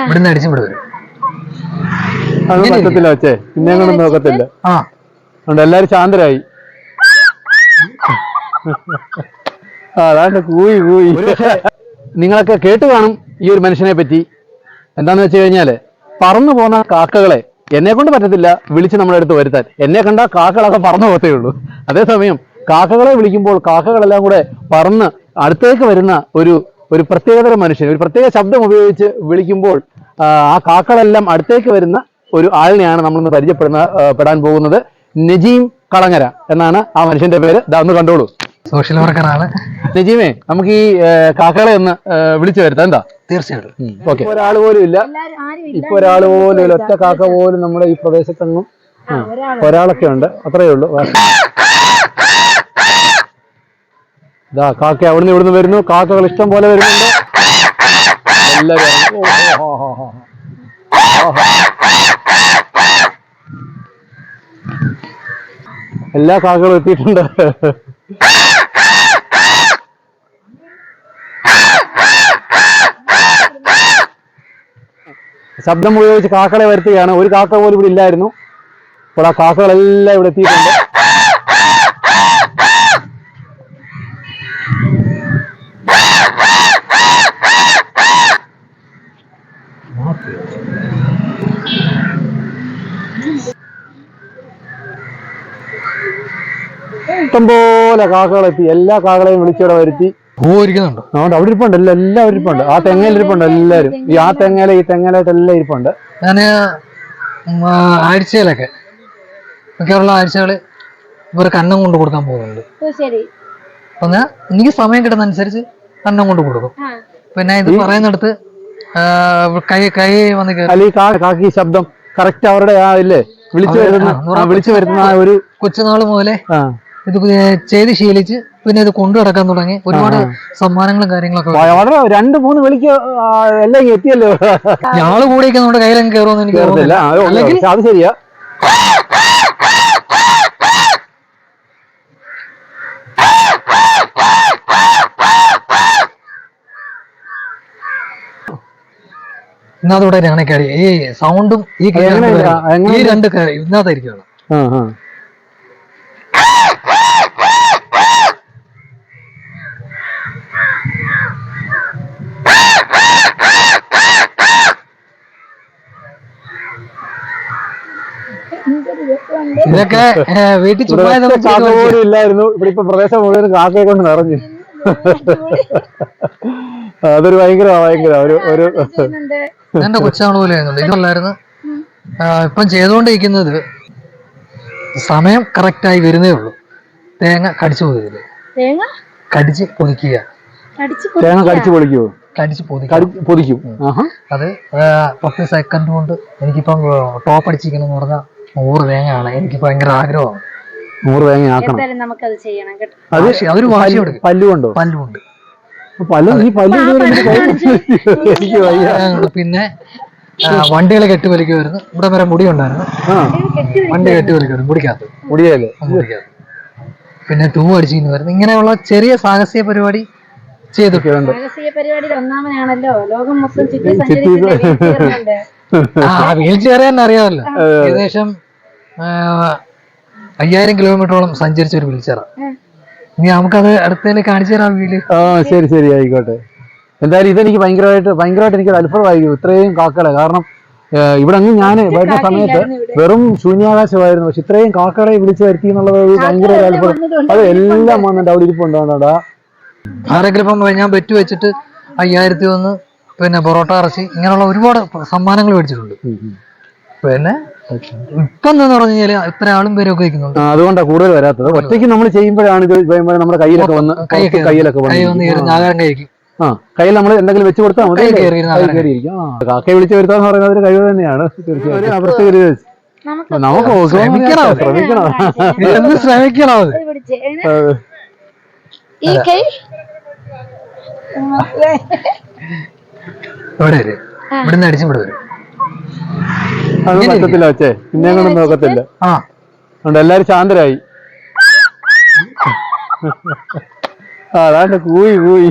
ഇവിടുന്ന് അടിച്ചും ഇവിടെ വരും. അത് പറ്റത്തില്ല പിന്നെ നോക്കത്തില്ല. ആ. അതുകൊണ്ട് എല്ലാരും ശാന്തരായി. ആ, അതാണ്ട് കൂയി കൂയി. നിങ്ങളൊക്കെ കേട്ട് കാണും ഈ ഒരു മനുഷ്യനെ പറ്റി. എന്താന്ന് വെച്ച് കഴിഞ്ഞാൽ പറന്നു പോകുന്ന കാക്കകളെ എന്നെ കൊണ്ട് പറ്റത്തില്ല വിളിച്ച് നമ്മുടെ അടുത്ത് വരുത്താൻ. എന്നെ കണ്ട കാക്കകളൊക്കെ പറന്നു പോകത്തേ ഉള്ളൂ. അതേസമയം കാക്കകളെ വിളിക്കുമ്പോൾ കാക്കകളെല്ലാം കൂടെ പറന്ന് അടുത്തേക്ക് വരുന്ന ഒരു ഒരു പ്രത്യേകതരം മനുഷ്യൻ ഒരു പ്രത്യേക ശബ്ദം ഉപയോഗിച്ച് വിളിക്കുമ്പോൾ ആ, കാക്കളെല്ലാം അടുത്തേക്ക് വരുന്ന ഒരു ആളിനെയാണ് നമ്മളിന്ന് പരിചയപ്പെടുന്ന പെടാൻ പോകുന്നത് നജീം കളങ്ങര എന്നാണ് ആ മനുഷ്യന്റെ പേര്. ദാ ഒന്ന് കണ്ടോളൂ. സോഷ്യൽ വർക്കറാണ് നജീമേ നമുക്ക് ഈ കാക്കളെ കാക്കകളെ ഒന്ന് വിളിച്ചു വരുത്താം. എന്താ? തീർച്ചയായിട്ടും. ഓക്കെ. ഒരാൾ പോലും ഇല്ല. ആരും ഇല്ല ഇപ്പൊ ഒരാൾ പോലും ഇല്ല. ഒറ്റ കാക്ക പോലും നമ്മുടെ ഈ പ്രദേശത്തെങ്ങും. ഒരാളൊക്കെ ഉണ്ട് അത്രയേ ഉള്ളൂ. ഇതാ കാക്ക അവിടുന്ന് ഇവിടുന്ന് വരുന്നു. കാക്കകൾ ഇഷ്ടം പോലെ വരുന്നുണ്ട്. എല്ലാവരും. എല്ലാ കാക്കകളും എത്തിയിട്ടുണ്ട്. ശബ്ദം ഉപയോഗിച്ച് കാക്കകളെ വരുത്തുകയാണ്. ഒരു കാക്ക പോലും ഇവിടെ ഇല്ലായിരുന്നു. അപ്പോൾ ആ കാക്കകളെല്ലാം ഇവിടെ എത്തിയിട്ടുണ്ട്. ഇഷ്ടംപോലെ കാക്കകളെ എത്തി. എല്ലാ കാക്കകളെയും വിളിച്ചിവിടെ വരുത്തി. പൂവരിക്കുന്നുണ്ട്. അതുകൊണ്ട് അവിടെ ഇരിപ്പുണ്ട്. എല്ലാം എല്ലാവരും ഇരിപ്പുണ്ട്. ആ തെങ്ങയിൽ ഇരിപ്പുണ്ട് എല്ലാവരും. ഈ ആ തെങ്ങല ഈ തെങ്ങയിലായിട്ട് എല്ലാം ഇരിപ്പുണ്ട്. ഞാൻ ആഴ്ചയിലൊക്കെ മിക്കവാറുള്ള ആഴ്ചകൾ ഇവർക്ക് അന്നം കൊണ്ട് കൊടുക്കാൻ പോകുന്നുണ്ട്. ഓ, ശരി. അപ്പൊ ഞാൻ എനിക്ക് സമയം കിട്ടുന്ന അനുസരിച്ച് അന്നം കൊണ്ട് കൊടുക്കും. പിന്നെ ഇത് പറയുന്നിടത്ത് കൈ കൈ വന്ന് കാക്കി ശബ്ദം കറക്റ്റ് അവരുടെ ആ ഇല്ലേ? വിളിച്ചു വരുന്ന വിളിച്ചു വരുന്ന ഒരു കൊച്ചുനാൾ മുതലേ ആ. ഇത് ചെയ്ത് ശീലിച്ച് പിന്നെ ഇത് കൊണ്ടു നടക്കാൻ തുടങ്ങി. ഒരുപാട് സമ്മാനങ്ങളും കാര്യങ്ങളൊക്കെ വളരെ രണ്ട് മൂന്ന് വിളിക്ക് എല്ലാം എത്തിയല്ലോ. ഞങ്ങൾ കൂടിയൊക്കെ നമ്മുടെ കയ്യിലും കയറുമെന്ന് എനിക്ക് തോന്നുന്നില്ല. അത് ശരിയാ. ഇന്നതോടെ ഞാനൊക്കെ ഈ സൗണ്ടും ഈ ഈ രണ്ട് ഇല്ല? പേരും- എങ്ങനെ? ഈ രണ്ട് കൈ ഇന്നതായിരിക്കും ആ ആ എന്തൊരു രസമുണ്ട് ഇതൊക്കെ വീട്ടിൽ ചുമ്മാ പോലും ഇല്ലായിരുന്നു. ഇവിടെ ഇപ്പൊ പ്രദേശം മുഴുവൻ കാക്കയെ കൊണ്ട് നിറഞ്ഞു. അതൊരു ഭയങ്കര ഭയങ്കര ഒരു ഒരു എന്റെ കൊച്ചാണ് പോലെ ആയിരുന്നുള്ളൂ ഇതല്ലായിരുന്നു ഇപ്പം ചെയ്തുകൊണ്ടിരിക്കുന്നത് സമയം കറക്റ്റായി വരുന്നേ ഉള്ളൂ. തേങ്ങ കടിച്ചു പൊതിക്കില്ല തേങ്ങ? കടിച്ച് പൊതിക്കുക. തേങ്ങ കടിച്ചു പൊളിക്കുവോ? കടിച്ച് പൊതിക്കും. അത് പത്ത് സെക്കൻഡ് കൊണ്ട് എനിക്കിപ്പം ടോപ്പ് അടിച്ചിരിക്കണം എന്ന് പറഞ്ഞാൽ നൂറ് തേങ്ങയാണ്. എനിക്ക് ഭയങ്കര ആഗ്രഹമാണ്. നൂറ് തേങ്ങ ആക്കണം. എന്തായാലും നമുക്കത് ചെയ്യണം കേട്ടോ. അതൊരു പല്ലുണ്ട് പല്ല് ഈ പല്ല് ഇതുവരെ എനിക്ക് കൈ- എനിക്ക് വയ്യ. പിന്നെ വണ്ടികൾ കെട്ടി വലിക്കുമായിരുന്നു ഇവിടെ വരെ മുടി ഉണ്ടായിരുന്നു. വണ്ടി കെട്ടി വലിക്കുമായിരുന്നു മുടിക്കാത്ത മുടിക്കകത്ത്. മുടിയല്ലേ മുടിക്കകത്ത്. പിന്നെ ടൂ അടിച്ചിരുന്നു വരുന്നു ഇങ്ങനെയുള്ള ചെറിയ സാഹസിക പരിപാടി ചെയ്തിട്ടുണ്ട് ആ വീൽ ചെയർ തന്നെ അറിയാമല്ലോ ഏകദേശം അയ്യായിരം കിലോമീറ്ററോളം സഞ്ചരിച്ച ഒരു വീൽ ചെയർ ഇനി നമുക്കത് അടുത്തേക്ക് കാണിച്ചു തരാം വീൽ ആ ശരി ശരി ആയിക്കോട്ടെ. എന്തായാലും ഇതെനിക്ക് ഭയങ്കരമായിട്ട് ഭയങ്കരമായിട്ട് എനിക്ക് അത്ഭുതമായിരിക്കും ഇത്രയും കാക്കകളെ. കാരണം ഇവിടെ അങ്ങ് ഞാൻ വരുന്ന സമയത്ത് വെറും ശൂന്യാകാശമായിരുന്നു. പക്ഷെ ഇത്രയും കാക്കകളെ വിളിച്ചു വരുത്തി എന്നുള്ളത് ഭയങ്കര ഒരു അത്ഭുതം അത് എല്ലാം വന്നിട്ട് അവിടെ ഇരിപ്പുണ്ടാണ്ടാ ആരെങ്കിലും ഇപ്പം ഞാൻ ബെറ്റ് വെച്ചിട്ട് അയ്യായിരത്തി ഒന്ന് പിന്നെ പൊറോട്ട ഇറച്ചി ഇങ്ങനെയുള്ള ഒരുപാട് സമ്മാനങ്ങൾ മേടിച്ചിട്ടുണ്ട്. പിന്നെ ഇപ്പം എന്ന് പറഞ്ഞു കഴിഞ്ഞാൽ ഇത്ര ആളും പേരൊക്കെ വയ്ക്കുന്നുണ്ട്. അതുകൊണ്ടാണ് കൂടുതൽ വരാത്തത്. ഒറ്റയ്ക്ക് നമ്മൾ ചെയ്യുമ്പോഴാണ് ഇത് ചെയ്യുമ്പോൾ നമ്മുടെ കയ്യിലൊക്കെ വന്ന് കയ്യിലൊക്കെ വന്ന് കഴിക്കും. ആ കയ്യിൽ നമ്മൾ എന്തെങ്കിലും വെച്ച് കൊടുത്താൽ മതി. കയറിയിരിക്കും. ആ കാക്കയെ വിളിച്ച് വരുത്താന്ന് പറയുന്നത് ഒരു കഴിവ് തന്നെയാണ്. തീർച്ചയായും പ്രത്യേക ഒരു നമുക്ക് ശ്രമിക്കണം. ശ്രമിക്കണം. ശ്രമിക്കണം അത് കൈ പിടിച്ച് ഏ, അതെ. ഈ കൈ ഇവിടെ വരും. ഇവിടുന്ന് അടിച്ചും ഇവിടെ വരും. അത് പറ്റത്തില്ല വെച്ചേ പിന്നെ കൊണ്ടൊന്നും നോക്കത്തില്ല. ആ. അതുകൊണ്ട് എല്ലാരും ശാന്തരായി. ആ അതാണ്ട് കൂയി കൂയി.